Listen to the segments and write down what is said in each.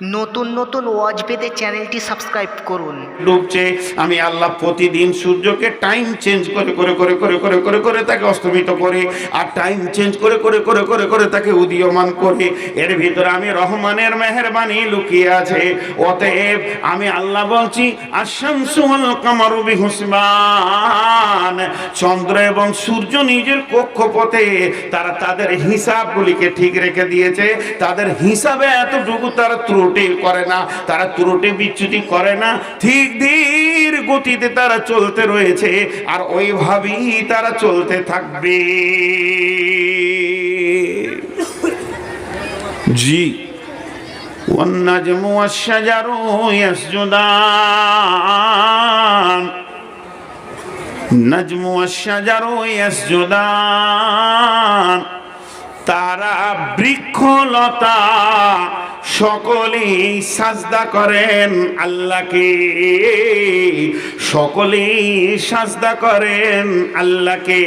নতুন নতুন ওয়াজ পেতে চ্যানেলটি সাবস্ক্রাইব করুন। ডুবছে, আমি আল্লাহ প্রতিদিন সূর্যকে টাইম চেঞ্জ করে করে করে করে করে করে করে তাকে অস্তমিত করে আর টাইম চেঞ্জ করে করে করে করে করে তাকে উদীয়মান করে। এর ভিতরে আমি রহমানের মেহরবানি লুকিয়ে আছে। অতএব আমি আল্লাহ বলছি আশামসুল কামারু বিহুসবান চন্দ্র এবং সূর্য নিজের কক্ষপথে, তারা তাদের হিসাবগুলিকে ঠিক রেখে দিয়েছে। তাদের হিসাবে এতটুকু তারা ত্রুটি করে না তারা ত্রুটি বিচ্যুতি করে না ঠিক ধীর গতিতে তারা চলতে রয়েছে আর ওইভাবেই তারা চলতে থাকবে জি والنجم والشجر يسجدان نجم والشجر يسجدان তারা বৃক্ষলতা সকলেই সাজদা করেন আল্লাহকে। সকলেই সাজদা করেন আল্লাহকে।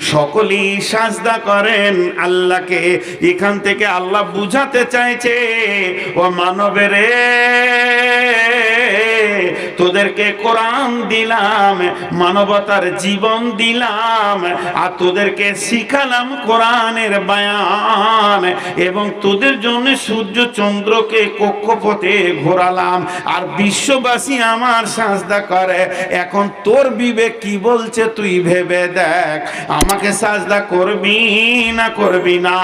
সকলেই সাজদা করেন আল্লাহকে। এখান থেকে আল্লাহ বুঝাতে চাইছে, ও মানবেরে। তোদেরকে কোরআন দিলাম, মানবতার জীবন দিলাম, আর তোদেরকে শিখালাম কোরআনের বায়ান, এবং তোদের জন্য সূর্য চন্দ্রকে কক্ষপথে ঘোরালাম, আর বিশ্ববাসী আমার সাজদা করে, এখন তোর বিবেক কি বলছে তুই ভেবে দেখ, আমাকে সাজদা করবি না করবি না?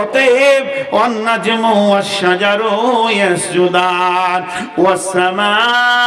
অতএব, অন্নাজম ওয়াসাজারো ইয়াসজুদান ওয়াসামা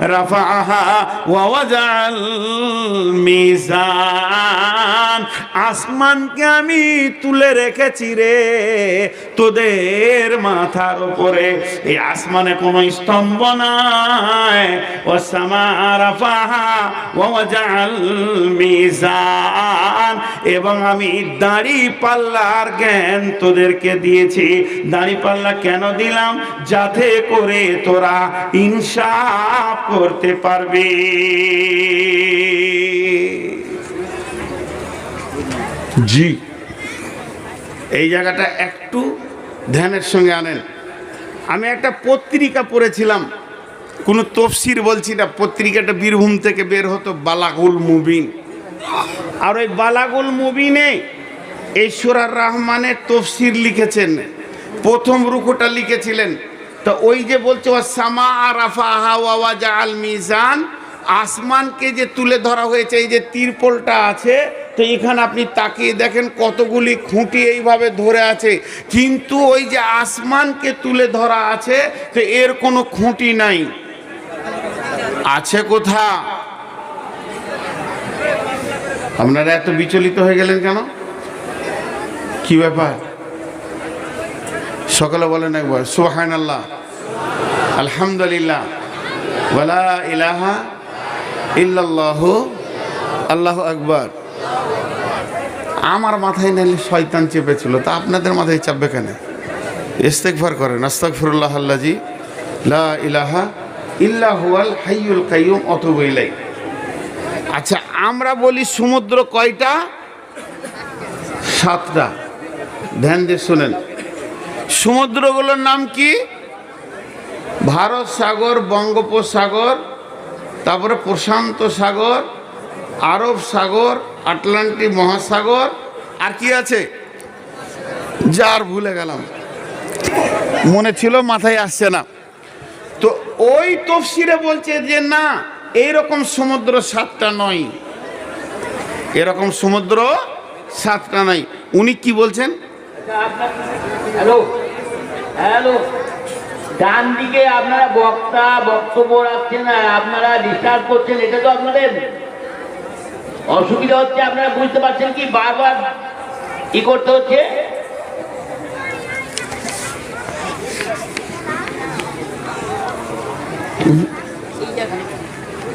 রাফাহা ওয়াজাল মিজান। আসমানকে আমি তুলে রেখেছি রে, তোদের মাথার উপরে। এই আসমানে কোন স্তম্ভ নাই। ও মিজান। এবং আমি দাড়ি পাল্লার জ্ঞান তোদেরকে দিয়েছি। দাড়ি পাল্লা কেন দিলাম? যাতে করে তোরা ইনশা ইনসাফ করতে পারবে। জি। এই জায়গাটা একটু ধ্যানের সঙ্গে আনেন। আমি একটা পত্রিকা পড়েছিলাম। কোনো তফসির বলছি না, পত্রিকাটা বীরভূম থেকে বের হতো, বালাগুল মুবিন। আর ওই বালাগুল মুবিনে ঈশ্বরার রহমানের তফসির লিখেছেন। প্রথম রুকুটা লিখেছিলেন। তো ওই যে বলছে সামা জাল আসমানকে যে তুলে ধরা হয়েছে, এই যে তিরপলটা আছে, তো এখানে আপনি তাকিয়ে দেখেন কতগুলি খুঁটি এইভাবে ধরে আছে। কিন্তু ওই যে আসমানকে তুলে ধরা আছে, তো এর কোনো খুঁটি নাই। আছে কোথা? আপনারা এত বিচলিত হয়ে গেলেন কেন? কি ব্যাপার? সকালে বলেন একবার সুহান আল্লাহ আলহামদুলিল্লাহ ওয়ালা ইলাহা ইল্লাল্লাহু, আল্লাহ আকবার। আমার মাথায় নাইলে শয়তান চেপেছিল, তা আপনাদের মাথায় চাপবে কেন? ইস্তেকভার করেন, আস্তাগফিরুল্লাহ আল্লাজি, লা ইলাহা ইল্লাহুয়াল হাইয়ুল কাইয়ুম, অতুবু ইলাই আচ্ছা আমরা বলি সমুদ্র কয়টা? সাতটা। ধ্যান দিয়ে শুনেন। সমুদ্রগুলোর নাম কি? ভারত সাগর, বঙ্গোপসাগর, তারপরে প্রশান্ত সাগর, আরব সাগর, আটলান্টিক মহাসাগর, আর কি আছে? যার ভুলে গেলাম। মনে ছিল, মাথায় আসছে না। তো ওই তফসিরে বলছে যে, না, এইরকম সমুদ্র সাতটা নয়। এরকম সমুদ্র সাতটা নাই উনি কি বলছেন? Hello hello? ডান দিকে আপনারা বক্তা বক্তব্য রাখছেন আর আপনারা ডিস্টার্ব করছেন, এটা তো আপনাদের? অসুবিধা হচ্ছে, আপনারা বুঝতে পারছেন কি? বারবার কি করতে হচ্ছে?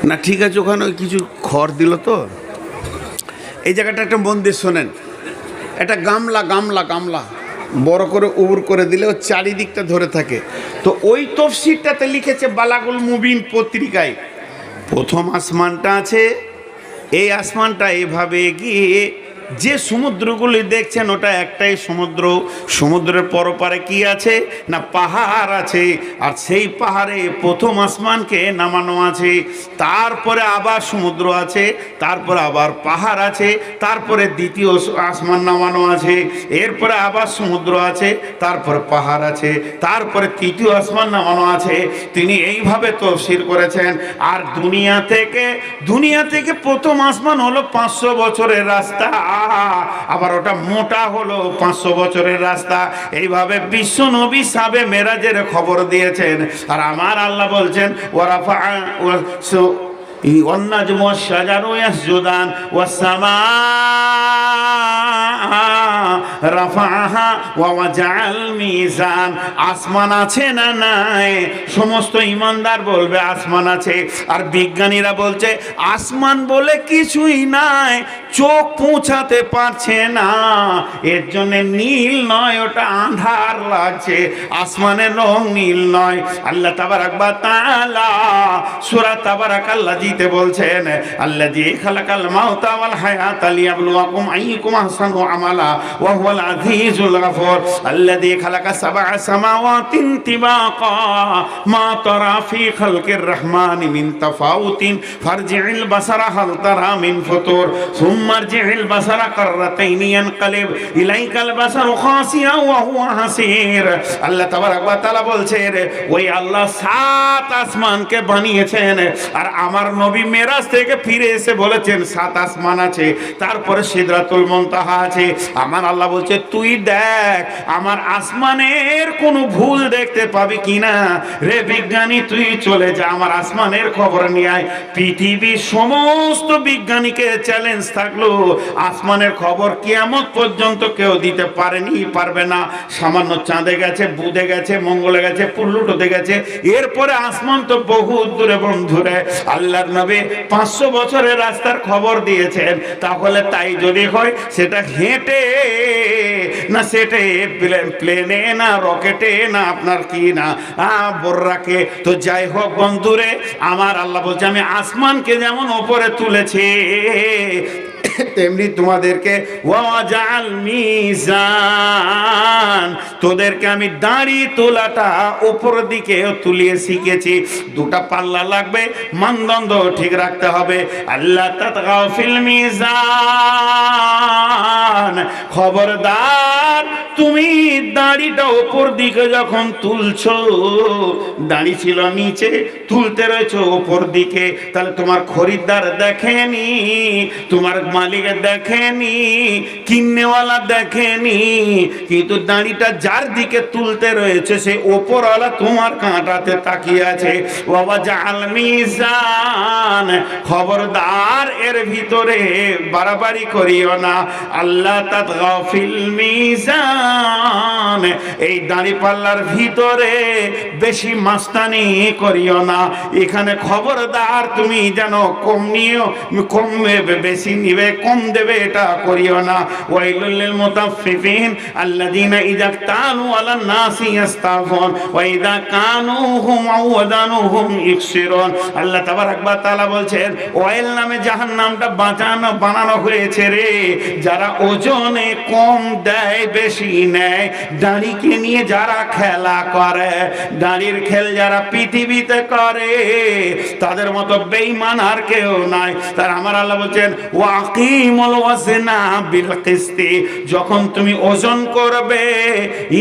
না, ঠিক আছে, ওখানে কিছু খড় দিল তো। এই জায়গাটা একটা মন্দির, শোনেন। একটা গামলা গামলা গামলা। বড় করে উবুর করে দিলে ও চারিদিকটা ধরে থাকে। তো ওই তফসিরটাতে লিখেছে, বালাগুল মুবিন পত্রিকায়, প্রথম আসমানটা আছে, এই আসমানটা এভাবে গিয়ে যে সমুদ্রগুলি দেখছেন, ওটা একটাই সমুদ্র। সমুদ্রের পরপারে কি আছে? না, পাহাড় আছে। আর সেই পাহাড়ে প্রথম আসমানকে নামানো আছে। তারপরে আবার সমুদ্র আছে, তারপরে আবার পাহাড় আছে, তারপরে দ্বিতীয় আসমান নামানো আছে, এরপরে আবার সমুদ্র আছে, তারপরে পাহাড় আছে, তারপরে তৃতীয় আসমান নামানো আছে। তিনি এইভাবে তফসির করেছেন। আর দুনিয়া থেকে দুনিয়া থেকে প্রথম আসমান হলো পাঁচশো বছরের রাস্তা। আবার ওটা মোটা হলো পাঁচশো বছরের রাস্তা এইভাবে বিশ্ব নবী সাবে মেরাজের খবর দিয়েছেন আর আমার আল্লাহ বলছেন ওরা والنجم والشجر يسجدان والسماء রাফাহা ওয়া জাআল মিজান আসমান আছে না নাই সমস্ত ইমানদার বলবে আসমান আছে আর বিজ্ঞানীরা বলছে আসমান বলে কিছুই নাই চোখ পৌঁছাতে পারছে না। এর জন্য নীল নয়, ওটা আন্ধার লাগছে। আসমানের রং নীল নয়। আল্লাহ তাবারাক বা তাআলা, সূরা তাবারাক আল্লাহ জিতে বলছেন আল্লাহ জি খালাকাল মাউতা ওয়াল হায়াতা লিয়াবলুয়াকুম আইয়ুকুম আহসানু আমালা, ওয়া হুয়াল আজিজুল গাফুর। আল্লাযী খালাকা সাবআ সামাওয়াতিন তিবাকা, মা তারা ফি খালকির রহমান মিন তাফাউতিন ফারজি'ল বাসারা হাল তারা মিন ফুতুর। সুম্মার বাসারা কাররাতাইনি ইয়ানকালিব ইলাইকাল বাসারু খাসিয়া ওয়া হুয়া হাসির আল্লাহ তাবারাক ওয়া তাআলা বলছেন, ওই আল্লাহ সাত আসমানকে বানিয়েছেন আর আমার নবী মেরাজ থেকে ফিরে এসে বলেছেন, সাত আসমান আছে, তারপরে সিদরাতুল মুনতাহা আছে। আমার আল্লাহ বলছে, তুই দেখ, আমার আসমানের কোন ভুল দেখতে পাবি কিনা? রে বিজ্ঞানী, তুই চলে যা, আমার আসমানের খবর নিয়ে আয়। পৃথিবীর সমস্ত বিজ্ঞানীকে চ্যালেঞ্জ থাকল আসমানের খবর কিয়ামত পর্যন্ত কেউ দিতে পারেনি, পারবে না। সামান্য চাঁদে গেছে বুধে গেছে, মঙ্গলে গেছে পুল্লুটোতে গেছে। এরপরে আসমান তো বহু দূরে বন্ধুরে, আল্লাহর নবী পাঁচশো বছরের রাস্তার খবর দিয়েছেন। তাহলে তাই যদি হয়, সেটা হেঁটে না সেটে প্লেনে না, রকেটে না, আপনার কি না? বোর্রাকে। তো যাই হোক বন্ধুরে, আমার আল্লাহ বলছে, আমি আসমানকে যেমন ওপরে তুলেছি তেমনি তোমাদেরকে তোদেরকে আমি দাড়ি তোলাটা উপর দিকে তুলিয়ে শিখেছি। দুটা পাল্লা লাগবে, মানদণ্ড ঠিক রাখতে হবে। আল্লাহ তাতগাও খবরদার, তুমি দাড়িটা উপর দিকে যখন তুলছো, দাড়ি ছিল নিচে, তুলতে রয়েছে উপর দিকে। তাহলে তোমার খরিদ্দার দেখেনি, তোমার মালিক দেখেনি, কিন্নেওয়ালা দেখেনি, কিন্তু দাঁড়িটা যার দিকে তুলতে রয়েছে, সে ওপরওয়ালা তোমার কাঁটাতে তাকিয়ে আছে। বাবা জাল মিজান, খবরদার এর ভিতরে বাড়াবাড়ি করিও না। আল্লাহ তাতগাফিল মিজান, এই দাড়ি পাল্লার ভিতরে বেশি মাস্তানি করিও না। এখানে খবরদার তুমি যেন কম নিও, কম বেশি নিবে কম দেবে, এটা করিও না। ওয়াইলুল মুতাফফিফিন আল্লাযীনা ইযা তানু আলান নাসি ইস্তাফুন ওয়া ইযা কানুহুম আও ওয়াদানুহুম ইকসিরুন আল্লাহ তাবারাক ওয়া তাআলা বলছেন, ওয়াইল নামে জাহান্নামটা বাঁচানো, বানানো হয়েছে রে। যারা ওজনে কম দেয়, বেশি নেয়, দাড়িকে নিয়ে যারা খেলা করে, দাড়ির খেল যারা পৃথিবীতে করে, তাদের মতো বেঈমান আর কেউ নাই। তার আমার আল্লাহ বলছেন ওয়াজনা বিল কিসতি যখন তুমি ওজন করবে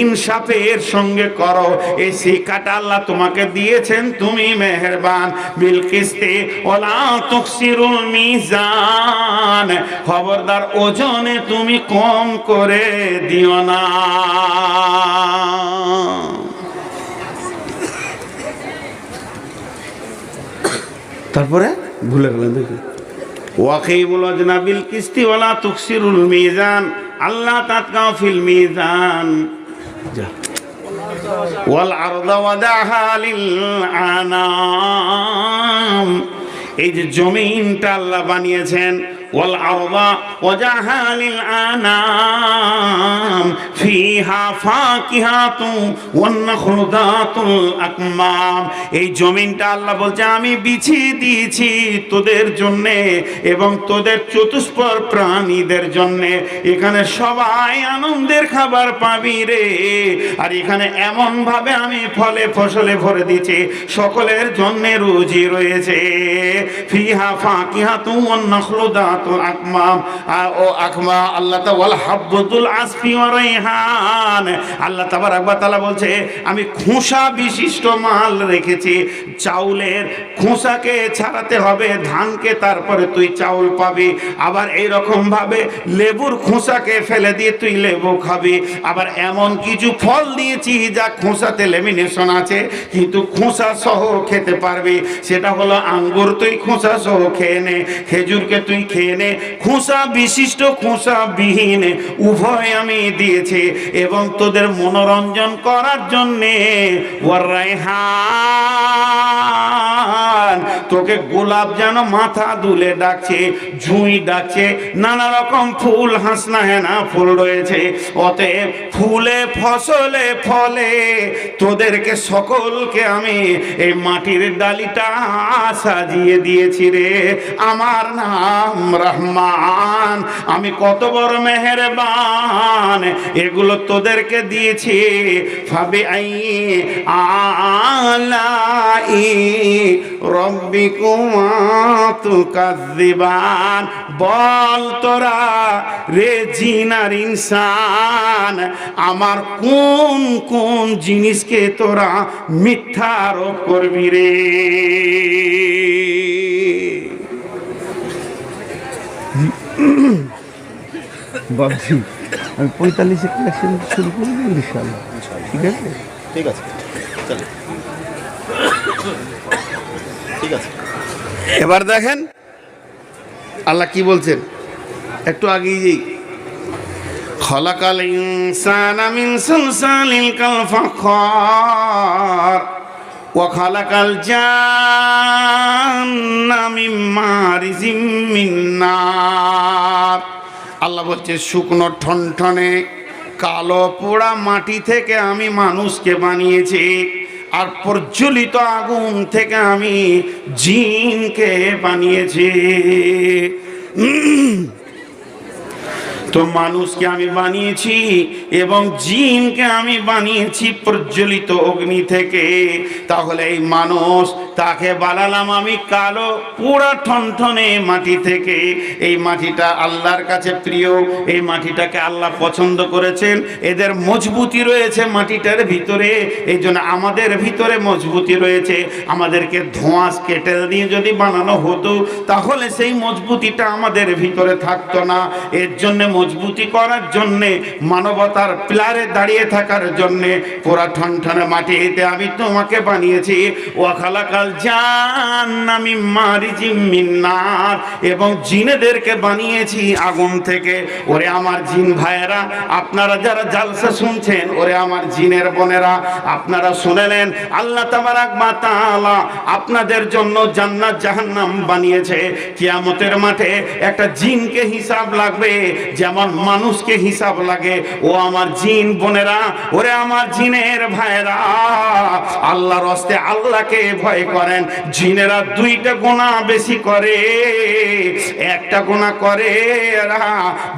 ইনসাফের সঙ্গে করো। এই শিক্ষাটা আল্লাহ তোমাকে দিয়েছেন তুমি মেহেরবান। বিল কিসতি ওলা তুকসিরুল মিজান খবরদার ওজনে তুমি কম করে দিও না। তারপরে? ভুলে গেলেন দেখি। কিস্তিওয়ালা মিজান। আল্লাহ ওয়াল এই যে জমিনটা আল্লাহ বানিয়েছেন والأرض وجعها للأنام فيها فاكهة والنخل ذات الأكمام এই জমিনটা আল্লাহ বলছে আমি বিছিয়ে দিয়েছি তোদের জন্য এবং তোদের চতুষ্পর প্রাণীদের জন্য এখানে সবাই আনন্দের খাবার পাবি রে আর এখানে এমন ভাবে আমি ফলে ফসলে ভরে দিয়েছি সকলের জন্য রুজি রয়েছে ফিহা ফাকিহা তু নখলুদাতুল আকমাম আর ও আকমা আল্লাহ তাআলা হাব্বতুল আসফি ওয়া রাইহান। আল্লাহ তাবারাক ওয়া তাআলা বলছে, আমি খোসা বিশিষ্ট মাল রেখেছি, চাউলের খোসাকে ছাড়াতে হবে, ধানকে তারপরে তুই চাউল পাবি, আবার এই রকম ভাবে লেবুর খোসাকে ফেলে দিয়ে তুই লেবু খাবি, আবার এমন কিছু ফল দিয়েছি যা খোসাতে লেমিনেশন আছে, কিন্তু খোসা সহ খেতে পারবি, সেটা হলো আঙ্গুর তুই খোসা সহ খেয়ে নে, খেজুরকে তুই খেয়ে নে খোসা বিশিষ্ট খোসা বিহীন উভয় আমি দিয়েছি এবং তোদের মনোরঞ্জন করার জন্যে। ওয়ারাইহান তোকে গোলাপ যেন মাথা দুলে ডাকছে, ঝুঁই ডাকছে, নানা রকম ফুল হাসনা হেনা ফুল রয়েছে। অতএব ফুলে ফসলে ফলে তোদেরকে সকলকে আমি এই মাটির ডালিটা সাজিয়ে দিয়েছি রে। আমার নাম রহমান, আমি কত বড় মেহেরবান, এগুলো তোদেরকে দিয়েছি। ভাবে আই আলাই রব্বিকুমা বল তোরা রে জিনার ইনসান। আমার কোন কোন জিনিসকে তোরা মিথ্যা আরোপ করবি রে? বাবজি আমি পঁয়তাল্লিশে কালেকশন শুরু ইনশাল্লাহ ঠিক আছে? ঠিক আছে চলো। ঠিক আছে। এবার দেখেন, আল্লাহ কি বলছেন? একটু আগেই যেই, খলাকাল খালাকাল জান্না আল্লাহ বলছে, শুকনো ঠনঠনে, কালো পোড়া মাটি থেকে আমি মানুষকে বানিয়েছি। আর প্রজ্বলিত আগুন থেকে আমি জিনকে বানিয়েছি। তো মানুষকে আমি বানিয়েছি এবং জিনকে আমি বানিয়েছি প্রজ্বলিত অগ্নি থেকে তাহলে এই মানুষ তাকে বানালাম আমি কালো পুরা ঠনঠনে মাটি থেকে। এই মাটিটা আল্লাহর কাছে প্রিয়, এই মাটিটাকে আল্লাহ পছন্দ করেছেন। এদের মজবুতি রয়েছে মাটিটার ভিতরে, এই জন্য আমাদের ভিতরে মজবুতি রয়েছে। আমাদেরকে ধোঁয়াশ কেটে দিয়ে যদি বানানো হতো, তাহলে সেই মজবুতিটা আমাদের ভিতরে থাকতো না। এর জন্য মজবুতি করার জন্যে, মানবতার পিলারে দাঁড়িয়ে থাকার জন্যে, পুরা ঠনঠনে মাটিতে আমি তোমাকে বানিয়েছি। ওয়াখালাকাল জান আমি মারিজি মিন্নার। এবং জিনেদেরকে বানিয়েছি আগুন থেকে। ওরে আমার জিন ভাইয়েরা, আপনারা যারা জালসা শুনছেন, ওরে আমার জিনের বোনেরা, আপনারা শুনেলেন আল্লাহ মা তাআলা আপনাদের জন্য জান্নাত জাহান্নাম বানিয়েছে। কিয়ামতের মাঠে একটা জিনকে হিসাব লাগবে, যেমন মানুষকে হিসাব লাগে। ও আমার জিন বোনেরা, ওরে আমার জিনের ভাইরা আল্লাহর হস্তে আল্লাহকে ভয় করেন, জিনেরা দুইটা গোনা বেশি করে। একটা গোনা করে এরা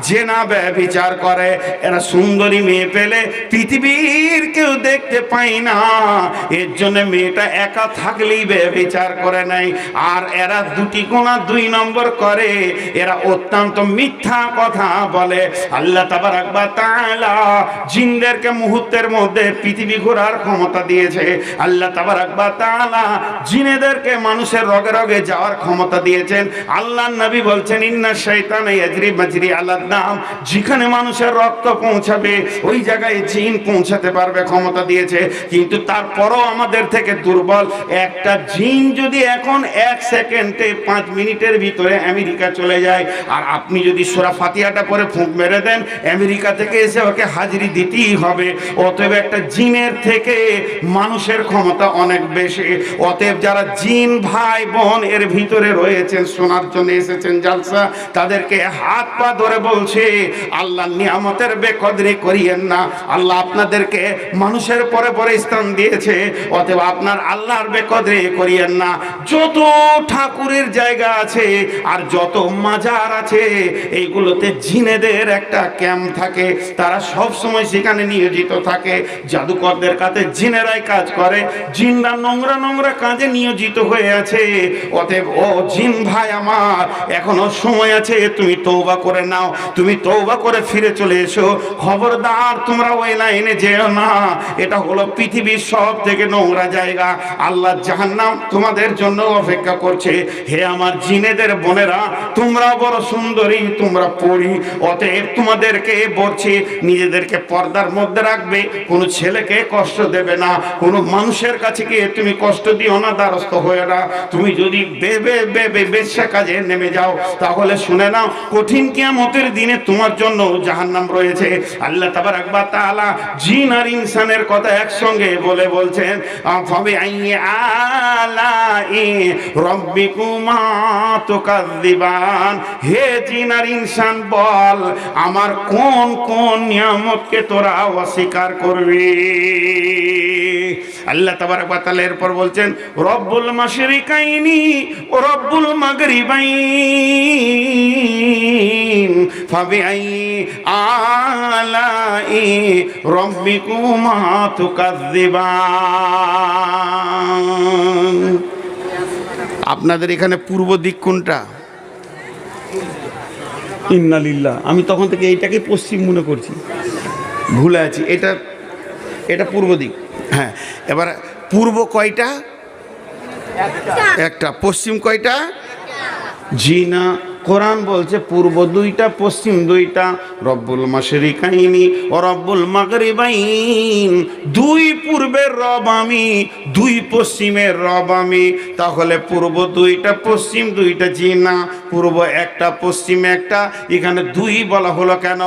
জেনা বিচার করে, এরা সুন্দরী মেয়ে পেলে পৃথিবীর কেউ দেখতে পাই না। এর জন্য মেয়েটা একা থাকলেই বিচার করে নাই আর এরা দুটি গোনা দুই নম্বর করে, এরা অত্যন্ত মিথ্যা কথা বলে। আল্লাহ তাবারাক বা তাআলা জিনদেরকে মুহূর্তের মধ্যে পৃথিবী ঘোরার ক্ষমতা দিয়েছে। আল্লাহ তাবার বা তাআলা জিনেদেরকে মানুষের রগে রগে যাওয়ার ক্ষমতা দিয়েছেন। আল্লাহ নবী বলছেন, ইন্না শয়তান ইয়াজরি মাজরি আলাদ নাম। যেখানে মানুষের রক্ত পৌঁছাবে, ওই জায়গায় জিন পৌঁছাতে পারবে, ক্ষমতা দিয়েছে। কিন্তু তারপরও আমাদের থেকে দুর্বল। একটা জিন যদি এখন এক সেকেন্ডে পাঁচ মিনিটের ভিতরে আমেরিকা চলে যায়, আর আপনি যদি সোরা ফাতিয়াটা পরে ফুঁক মেরে দেন, আমেরিকা থেকে এসে ওকে হাজিরি দিতেই হবে। অতএব একটা জিনের থেকে মানুষের ক্ষমতা অনেক বেশি। অতএব যারা জিন ভাই বোন এর ভিতরে রয়েছেন, শোনার জন্য এসেছেন জালসা, তাদেরকে হাত পা ধরে বলছে, আল্লাহ নিয়ামতের বেকদরি করিয়েন না। আল্লাহ আপনাদেরকে মানুষের পরে পরে স্থান দিয়েছে, অতএব আপনার আল্লাহর বেকদরি করিয়েন না। যত ঠাকুরের জায়গা আছে আর যত মাজার আছে, এইগুলোতে জিনেদের একটা ক্যাম্প থাকে। তারা সব সময় সেখানে নিয়োজিত থাকে। জাদুকরদের কাছে জিনেরাই কাজ করে। জিনরা নোংরা নোংরা কাজে নিয়োজিত হয়ে আছে। অতএব, ও জিন ভাই আমার, এখনও সময় আছে, তুমি তৌবা করে নাও। তুমি তৌবা করে ফিরে চলে এসো। খবরদার, তোমরা ওই লাইনে যেও না। এটা হলো পৃথিবীর সব থেকে নোংরা জায়গা। আল্লাহ জাহান্নাম তোমাদের জন্য অপেক্ষা করছে। হে আমার জিনেদের বোনেরা, তোমরা বড় সুন্দরী, তোমরা পড়ি অতএব তোমাদেরকে বলছি, নিজেদেরকে পর্দার মধ্যে রাখবে। কোনো ছেলেকে কষ্ট দেবে না। কোনো মানুষের কাছে গিয়ে তুমি কষ্ট দিও না। দ্বারস্থ হয়ে না। তুমি যদি বেবে বেবে বেশ্যা কাজে নেমে যাও, তাহলে শুনে নাও, কঠিন কিয়ামতের দিনে তোমার জন্য জাহান্নাম রয়েছে। আল্লাহ তাবার একবার তাআলা জিন আর ইনসানের কথা একসঙ্গে বলে বলছেন ফবে আইয়ে আলাই রব্বিকুমা তুকাযিবান হে জিন আর ইনসান, বল, আমার কোন কোন নিয়ামতকে তোরা অস্বীকার করবি? আল্লাহ তাবারক ওয়া তাআলা এরপর বলছেন রব্বুল মাশরিকাইনি ও রব্বুল মাগরিবাইন ফাবিআই আলাই রব্বিকুমা তুকাযিবান আপনাদের এখানে পূর্ব দিক কোনটা? ইন্নালিল্লাহ। আমি তখন থেকে এইটাকে পশ্চিম মনে করছি। ভুলে আছি। এটা এটা পূর্ব দিক। হ্যাঁ এবার পূর্ব কয়টা? একটা। পশ্চিম কয়টা? জি না কোরআন বলছে, পূর্ব দুইটা, পশ্চিম দুইটা, রব্বুল মাশরিকাইনি ও রব্বুল মাগরিবাইন। দুই পূর্বের রব আমি, দুই পশ্চিমের রব আমি। তাহলে পূর্ব দুইটা, পশ্চিম দুইটা জি না, পূর্ব একটা, পশ্চিম একটা। এখানে দুই বলা হলো কেন?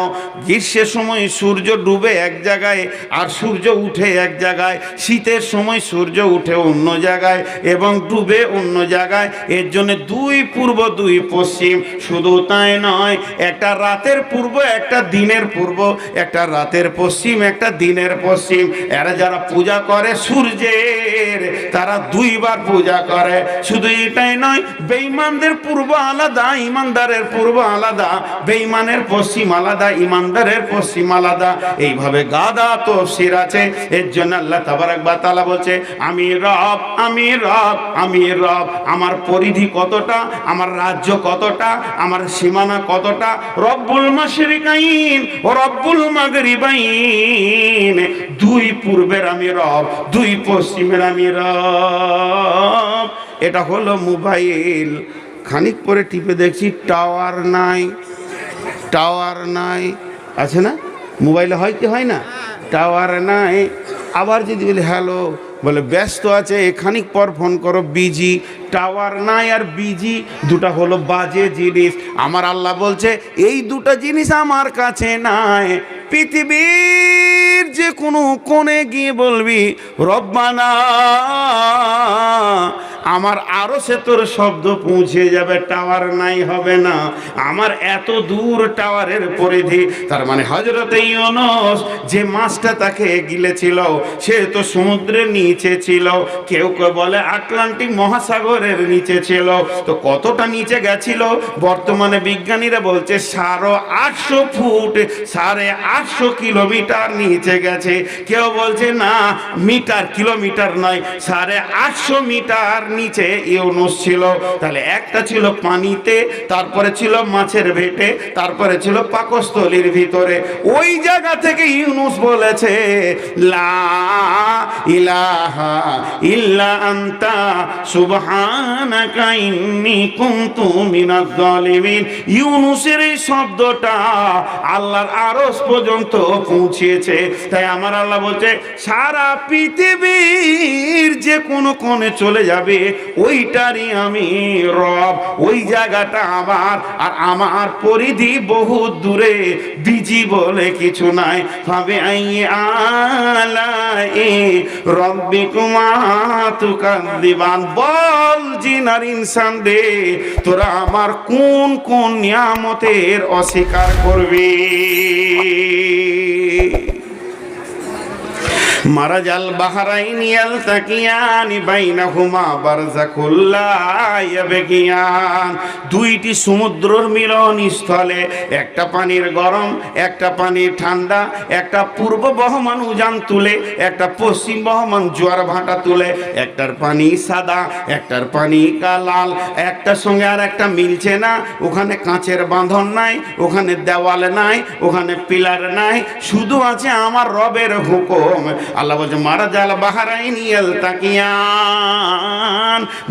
গ্রীষ্মের সময় সূর্য ডুবে এক জায়গায় আর সূর্য উঠে এক জায়গায়। শীতের সময় সূর্য উঠে অন্য জায়গায় এবং ডুবে অন্য জায়গায়। এর জন্য দুই পূর্ব, দুই পশ্চিম। শুধু তাই নয়, একটা রাতের পূর্ব, একটা দিনের পূর্ব, একটা রাতের পশ্চিম, একটা দিনের পশ্চিম। এরা যারা পূজা করে সূর্যের, তারা দুইবার পূজা করে। শুধু এটাই নয়, বেঈমানদের পূর্ব আলাদা ইমানদারের পূর্ব আলাদা। বেঈমানের পশ্চিম আলাদা ইমানদারের পশ্চিম আলাদা। এইভাবে গাদা তো তফসির আছে। এর জন্য আল্লাহ তাবারাক বা তাআলা বলছে, আমি রব আমি রব আমি রব। আমার পরিধি কতটা? আমার রাজ্য কতটা? আমার সীমানা কতটা? রব্বুল মাশরিকাইন ও রব্বুল মাগরিবাইন। দুই পূর্বের আমি রব দুই পশ্চিমের আমি রব। এটা হলো মোবাইল। খানিক পরে টিপে দেখছি টাওয়ার নাই টাওয়ার নাই। আছে না? মোবাইলে হয় কি হয় না? টাওয়ার নাই। আবার যদি বলি হ্যালো বলে, ব্যস্ত আছে এখানিক পর ফোন করো, বিজি, টাওয়ার নাই আর বিজি, দুটা হলো বাজে জিনিস। আমার আল্লাহ বলছে, এই দুটা জিনিস আমার কাছে নাই। পৃথিবীর যে কোনো কোণে গিয়ে বলবি, রব্বানা আমার আরও সে তোর শব্দ পৌঁছে যাবে, টাওয়ার নাই হবে না। আমার এত দূর টাওয়ারের পরিধি, তার মানে হজরত যে মাছটা তাকে গিলেছিল, সে তো সমুদ্রের নিচে ছিল। কেউ কেউ বলে আটলান্টিক মহাসাগরের নিচে ছিল। তো কতটা নিচে গেছিল? বর্তমানে বিজ্ঞানীরা বলছে সাড়ে আটশো ফুট, সাড়ে আটশো কিলোমিটার নিচে গেছে। কেউ বলছে না, মিটার, কিলোমিটার নয়, সাড়ে আটশো মিটার নিচে ইউনুস ছিল, তাহলে একটা ছিল পানিতে, তারপরে ছিল মাছের ভেটে, তারপরে ছিল পাকস্থলীর ভিতরে। ওই জায়গা থেকে ইউনুস বলেছে ইউনুসের এই শব্দটা আল্লাহর আরশ পর্যন্ত পৌঁছেছে। তাই আমার আল্লাহ বলছে, সারা পৃথিবীর যে কোনো কোণে চলে যাবে ওইটারই আমি রব। ওই জায়গাটা আমার, আর আমার পরিধি বহু দূরে। বিজি বলে কিছু নাই। ভাবে আলাই রব্বি কুমা তুকান দিবান। বল জিনার ইনসান রে তোরা আমার কোন কোন নিয়ামতের অস্বীকার করবি? মারাজাল বাহারাইন ইয়ালতাকিয়ানি বাইনাহুমা বারজাকুল্লা ইয়াবগিয়ান দুইটি সমুদ্রর মিলন স্থলে, একটা পানির গরম, একটা পানির ঠান্ডা, একটা পূর্ব বহমান উজান তুলে, একটা পশ্চিম বহমান জোয়ার ভাটা তুলে, একটার পানি সাদা, একটার পানি লাল একটার সঙ্গে আর একটা মিলছে না, ওখানে কাঁচের বাঁধন নাই, ওখানে দেওয়াল নাই, ওখানে পিলার নাই, শুধু আছে আমার রবের হুকুম আল্লাহ বলছে, মারা জাল বাহারাইন ইয়ালতাকিয়ান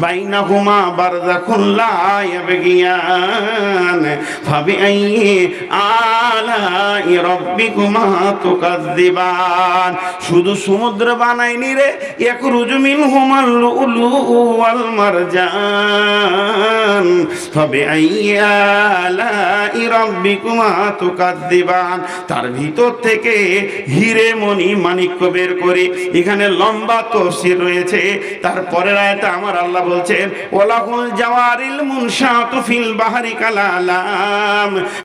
বাইনাহুমা বারজাকুল্লা ইয়াবগিয়ান ফাবি আই আলাই রাব্বিকুমা তুকাজ্জিবান শুধু সমুদ্র বানাইনি রে, ইয়াখরুজু মিনহুমাল লুলু ওয়াল মারজান ফাবি আই আলাই রাব্বিকুমা তুকাজ্জিবান তার ভিতর থেকে হিরে মণি মাণিক্য বের করে। এখানে লম্বা তফসির রয়েছে। তারপরের আয়তে আমার আল্লাহ বলছেন ওলাহুল জাওয়ারিল মুনশাতু ফিল বাহারি কালালাম।